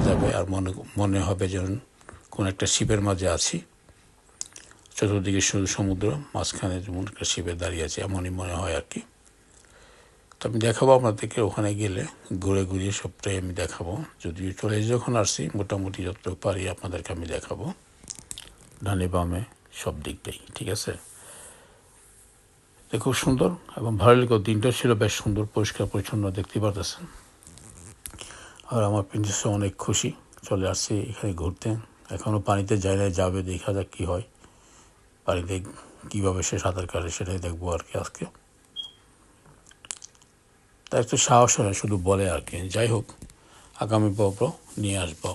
যাবে আর মনে মনে হবে যেন কোন একটা শিপের মাঝে আছি। চতুর্দিকে শুধু সমুদ্র, মাঝখানে যেমন একটা শিপে দাঁড়িয়ে আছে, এমনই মনে হয় আর কি। তো আমি দেখাবো আপনাদেরকে, ওখানে গেলে ঘুরে ঘুরিয়ে সবটাই আমি দেখাবো। যদিও চলে যখন আসছি, মোটামুটি যতটুকু পারি আপনাদেরকে আমি দেখাবো। ডানে বামে সব দিকটাই ঠিক আছে? খুব সুন্দর এবং ভালো দিনটা ছিল বেশ সুন্দর, পরিষ্কার, পরিচ্ছন্ন, দেখতে পারতেছেন? আর আমার প্রিন্সেস অনেক খুশি। চলে আসছে এখানে ঘুরতে। এখনও পানিতে না যাবে, দেখা যাক কী হয়। পানিতে কীভাবে সে সাঁতার কাটে সেটাই দেখব আর কি আজকে। তার একটু সাহস হয়, শুধু বলে আর কি। যাই হোক, আগামী পর্ব নিয়ে আসব।